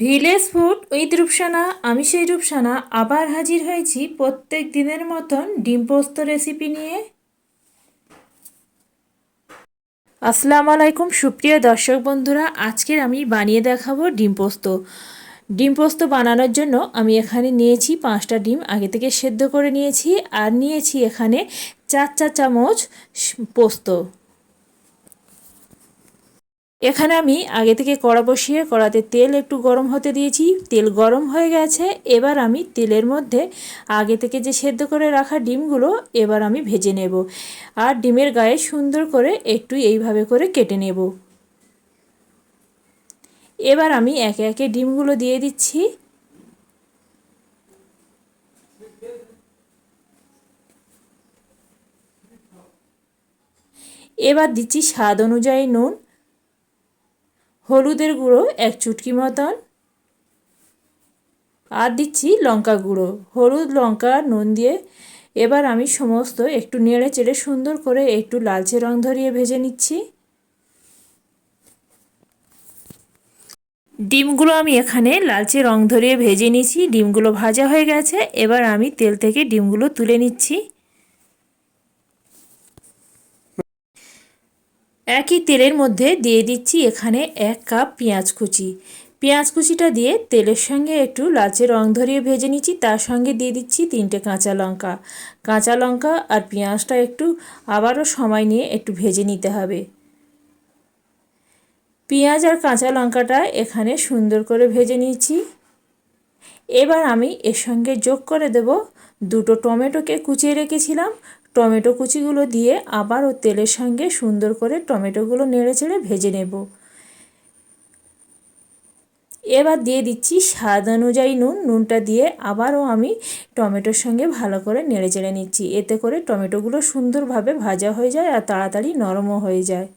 Village food with Rupsana, আমি সেই রূপসানা, আবার হাজির হয়েছি প্রত্যেক দিনের মতন ডিম পোস্ত রেসিপি নিয়ে। আসসালামু আলাইকুম, সুপ্রিয় দর্শক বন্ধুরা, আজকের আমি বানিয়ে দেখাবো ডিম পোস্ত। ডিম পোস্ত বানানোর জন্য আমি এখানে নিয়েছি পাঁচটা ডিম, আগে থেকে সেদ্ধ করে নিয়েছি, আর নিয়েছি এখানে চার চা চামচ পোস্ত। এখানে আমি আগে থেকে কড়া বসিয়ে কড়াতে তেল একটু গরম হতে দিয়েছি। তেল গরম হয়ে গেছে। এবার আমি তেলের মধ্যে আগে থেকে যে সেদ্ধ করে রাখা ডিমগুলো এবার আমি ভেজে নেব। আর ডিমের গায়ে সুন্দর করে একটু এইভাবে করে কেটে নেব। এবার আমি একে একে ডিমগুলো দিয়ে দিচ্ছি। এবার দিচ্ছি স্বাদ অনুযায়ী নুন। হলুদের গুঁড়ো, এক চুটকি মতন। আর দিচ্ছি লঙ্কা গুঁড়ো। হলুদ, লঙ্কা, নুন দিয়ে এবার আমি সমস্ত একটু নেড়ে চেড়ে সুন্দর করে একটু লালচে রং ধরিয়ে ভেজে নিচ্ছি। ডিমগুলো আমি এখানে লালচে রং ধরিয়ে ভেজে নিয়েছি। ডিমগুলো ভাজা হয়ে গেছে। এবার আমি তেল থেকে ডিমগুলো তুলে নিচ্ছি। একই তেলের মধ্যে দিয়ে দিচ্ছি এখানে এক কাপ পেঁয়াজ কুচি। পেঁয়াজ কুচিটা দিয়ে তেলের সঙ্গে একটু লালচে রং ধরিয়ে ভেজে নিচ্ছি, তার সঙ্গে দিয়ে দিচ্ছি তিনটে কাঁচা লঙ্কা। কাঁচা লঙ্কা আর পেঁয়াজটা একটু আবারও সময় নিয়ে একটু ভেজে নিতে হবে। পেঁয়াজ আর কাঁচা লঙ্কাটা এখানে সুন্দর করে ভেজে নিয়েছি এবার আমি এর সঙ্গে যোগ করে দেব দুটো টমেটোকে কুচিয়ে রেখেছিলাম। টমেটো কুচিগুলো দিয়ে আবার ও তেলের সঙ্গে সুন্দর করে টমেটোগুলো নেড়ে চেড়ে ভেজে নেব। এবার দিয়ে দিচ্ছি স্বাদ অনুযায়ী নুন। নুনটা দিয়ে আবারও আমি টমেটোর সঙ্গে ভালো করে নেড়ে চেড়ে নিচ্ছি। এতে করে টমেটোগুলো সুন্দরভাবে ভাজা হয়ে যায় আর তাড়াতাড়ি নরমও হয়ে যায়।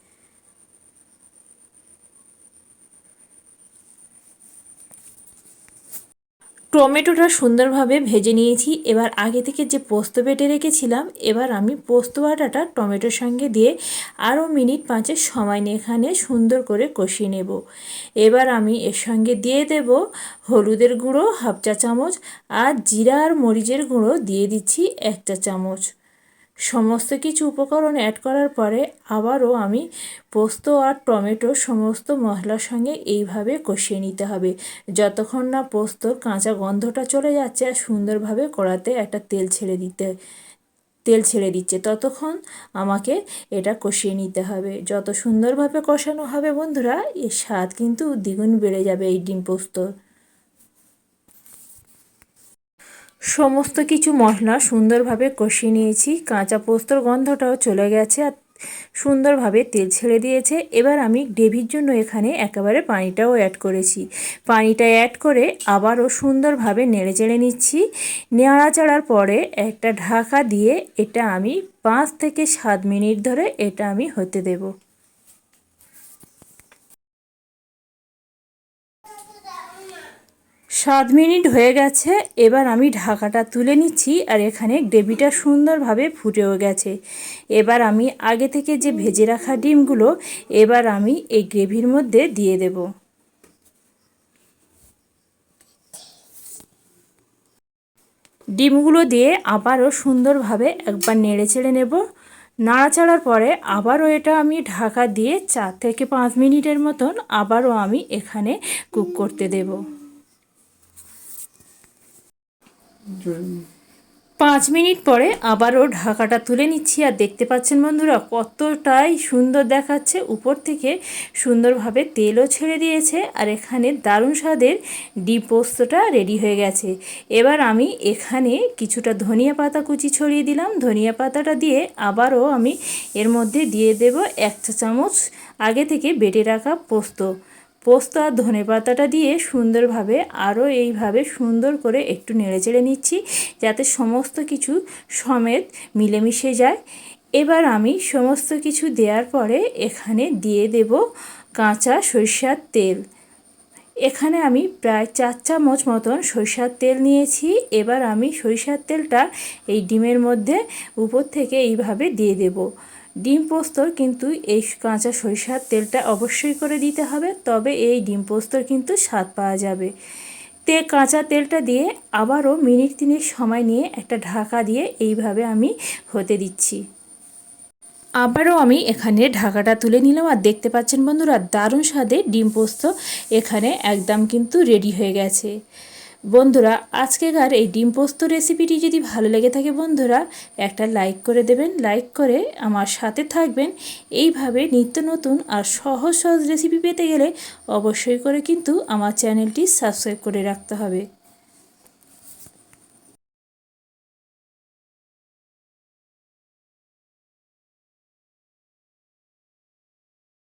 টমেটোটা সুন্দরভাবে ভেজে নিয়েছি। এবার আগে থেকে যে পোস্ত বেটে রেখেছিলাম, এবার আমি পোস্ত বাটাটা টমেটোর সঙ্গে দিয়ে আরও মিনিট পাঁচের সময় নিয়ে এখানে সুন্দর করে কষিয়ে নেব। এবার আমি এর সঙ্গে দিয়ে দেব হলুদের গুঁড়ো হাফ চা চামচ আর জিরা আর মরিচের গুঁড়ো দিয়ে দিচ্ছি একটা চামচ। সমস্ত কিছু উপকরণ অ্যাড করার পরে আবারও আমি পোস্ত আর টমেটো সমস্ত মশলার সঙ্গে এইভাবে কষিয়ে নিতে হবে। যতক্ষণ না পোস্তর কাঁচা গন্ধটা চলে যাচ্ছে আর সুন্দরভাবে কড়াতে একটা তেল ছেড়ে দিতে, তেল ছেড়ে দিচ্ছে, ততক্ষণ আমাকে এটা কষিয়ে নিতে হবে। যত সুন্দরভাবে কষানো হবে বন্ধুরা, এর স্বাদ কিন্তু দ্বিগুণ বেড়ে যাবে এই ডিম পোস্তর। সমস্ত কিছু মশলা সুন্দরভাবে কষিয়ে নিয়েছি। কাঁচা পোস্তর গন্ধটাও চলে গেছে আর সুন্দরভাবে তেল ছেড়ে দিয়েছে। এবার আমি গ্রেভির জন্য এখানে একেবারে পানিটাও অ্যাড করেছি। পানিটা অ্যাড করে আবারও সুন্দরভাবে নেড়ে চেড়ে নিচ্ছি। নেড়াচাড়ার পরে একটা ঢাকা দিয়ে এটা আমি পাঁচ থেকে সাত মিনিট ধরে এটা আমি হতে দেবো। সাত মিনিট হয়ে গেছে, এবার আমি ঢাকাটা তুলে নিচ্ছি আর এখানে গ্রেভিটা সুন্দরভাবে ফুটেও গেছে। এবার আমি আগে থেকে যে ভেজে রাখা ডিমগুলো, এবার আমি এই গ্রেভির মধ্যে দিয়ে দেব। ডিমগুলো দিয়ে আবারও সুন্দরভাবে একবার নেড়ে চেড়ে নেব। নাড়াচাড়ার পরে আবারও এটা আমি ঢাকা দিয়ে চার থেকে পাঁচ মিনিটের মতন আবারও আমি এখানে কুক করতে দেবো। পাঁচ মিনিট পরে আবারও ঢাকাটা তুলে নিচ্ছি আর দেখতে পাচ্ছেন বন্ধুরা, কতটাই সুন্দর দেখাচ্ছে। উপর থেকে সুন্দরভাবে তেলও ছেড়ে দিয়েছে আর এখানে দারুণ স্বাদের ডিম পোস্তটা রেডি হয়ে গেছে। এবার আমি এখানে কিছুটা ধনিয়া পাতা কুচি ছড়িয়ে দিলাম। ধনিয়া পাতাটা দিয়ে আবারও আমি এর মধ্যে দিয়ে দেব এক চা চামচ আগে থেকে বেটে রাখা পোস্ত। পোস্ত আর ধনে পাতাটা দিয়ে সুন্দরভাবে, আরও এইভাবে সুন্দর করে একটু নেড়েচেড়ে নিচ্ছি, যাতে সমস্ত কিছু সমেত মিলেমিশে যায়। এবার আমি সমস্ত কিছু দেওয়ার পরে এখানে দিয়ে দেব কাঁচা সরিষার তেল। এখানে আমি প্রায় চার চামচ মতন সরিষার তেল নিয়েছি। এবার আমি সরিষার তেলটা এই ডিমের মধ্যে উপর থেকে এইভাবে দিয়ে দেব। ডিম পোস্তর কিন্তু এই কাঁচা সরিষার তেলটা অবশ্যই করে দিতে হবে, তবে এই ডিম পোস্তর কিন্তু স্বাদ পাওয়া যাবে। তে কাঁচা তেলটা দিয়ে আবারও মিনিট তিনেক সময় নিয়ে একটা ঢাকা দিয়ে এইভাবে আমি হতে দিচ্ছি। আবারও আমি এখানে ঢাকাটা তুলে নিলাম আর দেখতে পাচ্ছেন বন্ধুরা, দারুণ স্বাদে ডিম পোস্ত এখানে একদম কিন্তু রেডি হয়ে গেছে। বন্ধুরা আজকেকার এই ডিম পোস্ত রেসিপিটি যদি ভালো লেগে থাকে বন্ধুরা, একটা লাইক করে দেবেন। লাইক করে আমার সাথে থাকবেন। এইভাবে নিত্য নতুন আর সহজ সহজ রেসিপি পেতে গেলে অবশ্যই করে কিন্তু আমার চ্যানেলটি সাবস্ক্রাইব করে রাখতে হবে।